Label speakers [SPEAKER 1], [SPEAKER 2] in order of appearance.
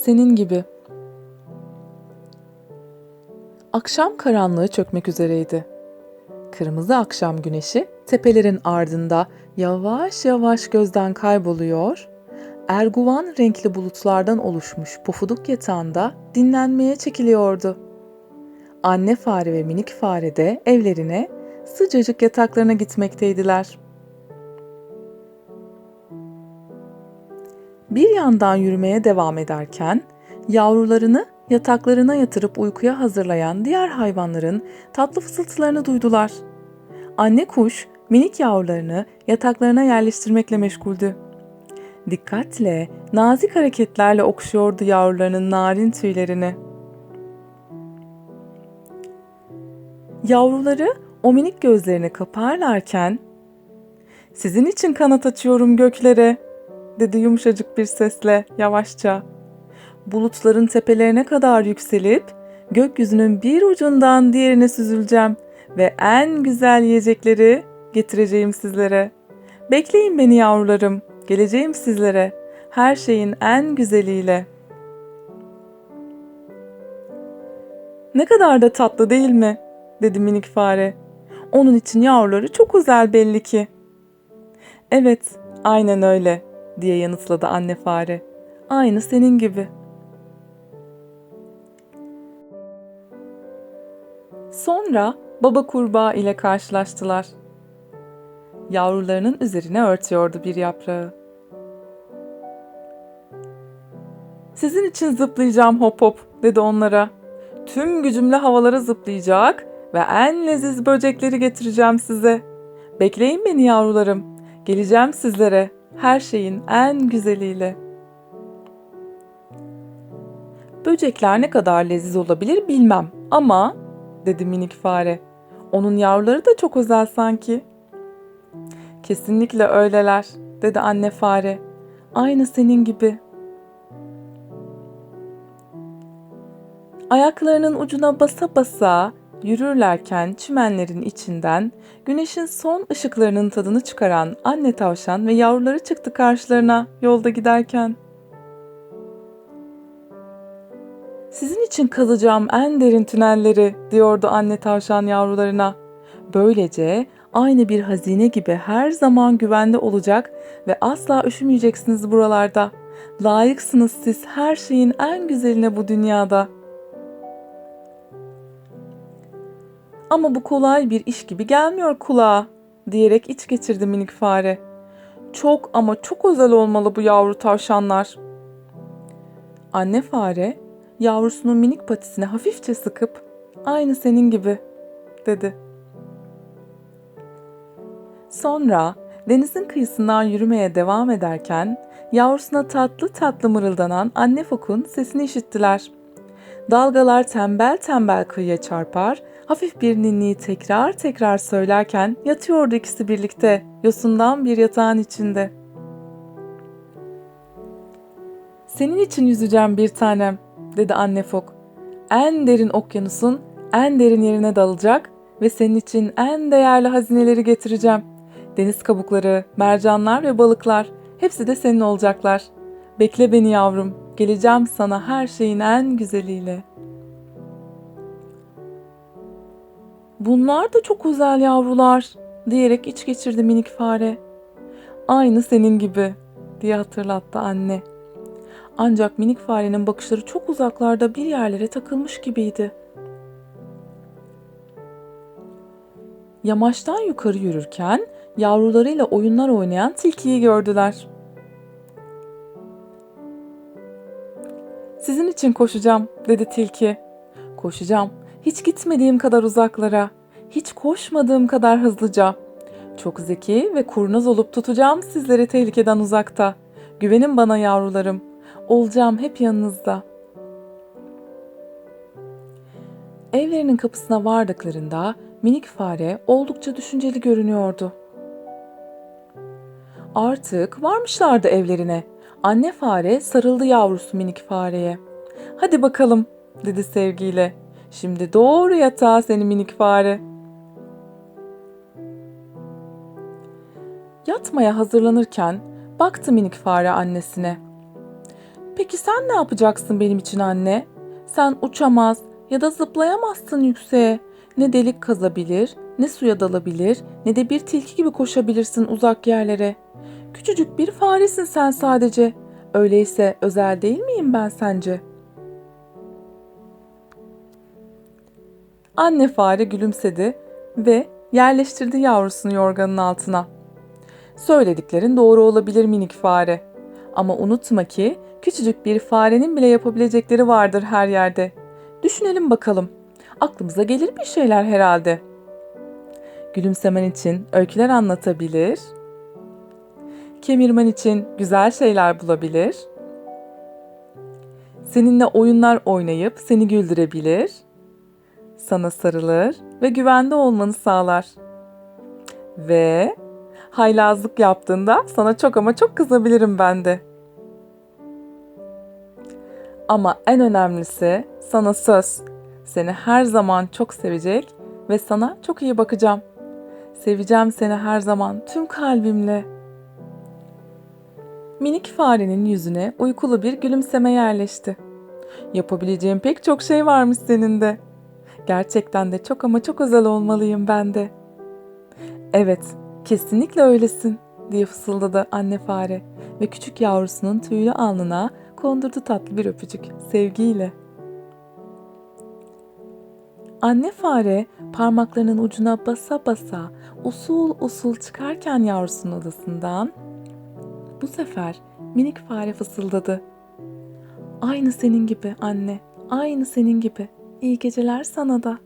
[SPEAKER 1] senin gibi. Akşam karanlığı çökmek üzereydi. Kırmızı akşam güneşi tepelerin ardında yavaş yavaş gözden kayboluyor, erguvan renkli bulutlardan oluşmuş pufuduk yatağında dinlenmeye çekiliyordu. Anne fare ve minik fare de evlerine sıcacık yataklarına gitmekteydiler. Bir yandan yürümeye devam ederken yavrularını yataklarına yatırıp uykuya hazırlayan diğer hayvanların tatlı fısıltılarını duydular. Anne kuş minik yavrularını yataklarına yerleştirmekle meşguldü. Dikkatle, nazik hareketlerle okşuyordu yavrularının narin tüylerini. Yavruları o minik gözlerini kaparlarken "Sizin için kanat açıyorum göklere." Dedi yumuşacık bir sesle yavaşça. Bulutların tepelerine kadar yükselip gökyüzünün bir ucundan diğerine süzüleceğim ve en güzel yiyecekleri getireceğim sizlere. Bekleyin beni yavrularım, geleceğim sizlere her şeyin en güzeliyle. Ne kadar da tatlı değil mi? dedi minik fare. Onun için yavruları çok özel belli ki. Evet, aynen öyle diye yanıtladı anne fare. Aynı senin gibi. Sonra baba kurbağa ile karşılaştılar. Yavrularının üzerine örtüyordu bir yaprağı. Sizin için zıplayacağım hop hop dedi onlara. Tüm gücümle havalara zıplayacak ve en leziz böcekleri getireceğim size. Bekleyin beni yavrularım. Geleceğim sizlere her şeyin en güzeliyle. Böcekler ne kadar leziz olabilir bilmem ama dedi minik fare. Onun yavruları da çok özel sanki. Kesinlikle öyleler dedi anne fare. Aynı senin gibi. Ayaklarının ucuna basa basa Yürürlerken çimenlerin içinden güneşin son ışıklarının tadını çıkaran anne tavşan ve yavruları çıktı karşılarına yolda giderken. Sizin için kazacağım en derin tünelleri diyordu anne tavşan yavrularına. Böylece aynı bir hazine gibi her zaman güvende olacak ve asla üşümeyeceksiniz buralarda. Layıksınız siz her şeyin en güzeline bu dünyada.'' Ama bu kolay bir iş gibi gelmiyor kulağa diyerek iç geçirdi minik fare. Çok ama çok özel olmalı bu yavru tavşanlar. Anne fare yavrusunun minik patisine hafifçe sıkıp aynı senin gibi dedi. Sonra denizin kıyısından yürümeye devam ederken yavrusuna tatlı tatlı mırıldanan anne fokun sesini işittiler. Dalgalar tembel tembel kıyıya çarpar, hafif bir ninniyi tekrar tekrar söylerken yatıyordu ikisi birlikte yosundan bir yatağın içinde. Senin için yüzeceğim bir tanem, dedi anne fok. En derin okyanusun en derin yerine dalacak ve senin için en değerli hazineleri getireceğim. Deniz kabukları, mercanlar ve balıklar hepsi de senin olacaklar. Bekle beni yavrum, geleceğim sana her şeyin en güzeliyle. Bunlar da çok özel yavrular diyerek iç geçirdi minik fare. Aynı senin gibi diye hatırlattı anne. Ancak minik farenin bakışları çok uzaklarda bir yerlere takılmış gibiydi. Yamaçtan yukarı yürürken yavrularıyla oyunlar oynayan tilkiyi gördüler. Sizin için koşacağım dedi tilki. Koşacağım hiç gitmediğim kadar uzaklara, hiç koşmadığım kadar hızlıca. Çok zeki ve kurnaz olup tutacağım sizleri tehlikeden uzakta. Güvenin bana yavrularım. Olacağım hep yanınızda. Evlerinin kapısına vardıklarında minik fare oldukça düşünceli görünüyordu. Artık varmışlardı evlerine. Anne fare sarıldı yavrusu minik fareye. Hadi bakalım dedi sevgiyle. Şimdi doğru yatağa seni minik fare. Yatmaya hazırlanırken baktı minik fare annesine. Peki sen ne yapacaksın benim için anne? Sen uçamaz ya da zıplayamazsın yükseğe. Ne delik kazabilir, ne suya dalabilir, ne de bir tilki gibi koşabilirsin uzak yerlere. Küçücük bir faresin sen sadece. Öyleyse özel değil miyim ben sence? Anne fare gülümsedi ve yerleştirdi yavrusunu yorganın altına. Söylediklerin doğru olabilir minik fare. Ama unutma ki küçücük bir farenin bile yapabilecekleri vardır her yerde. Düşünelim bakalım. Aklımıza gelir bir şeyler herhalde. Gülümsemen için öyküler anlatabilir. Kemirmen için güzel şeyler bulabilir. Seninle oyunlar oynayıp seni güldürebilir. Sana sarılır ve güvende olmanı sağlar. Ve haylazlık yaptığında sana çok ama çok kızabilirim ben de. Ama en önemlisi sana söz. Seni her zaman çok sevecek ve sana çok iyi bakacağım. Seveceğim seni her zaman tüm kalbimle. Minik farenin yüzüne uykulu bir gülümseme yerleşti. Yapabileceğim pek çok şey varmış senin de. Gerçekten de çok ama çok özel olmalıyım ben de. Evet, kesinlikle öylesin diye fısıldadı anne fare ve küçük yavrusunun tüylü alnına kondurdu tatlı bir öpücük sevgiyle. Anne fare parmaklarının ucuna basa basa usul usul çıkarken yavrusunun odasından bu sefer minik fare fısıldadı. Aynı senin gibi anne, aynı senin gibi. İyi geceler sana da.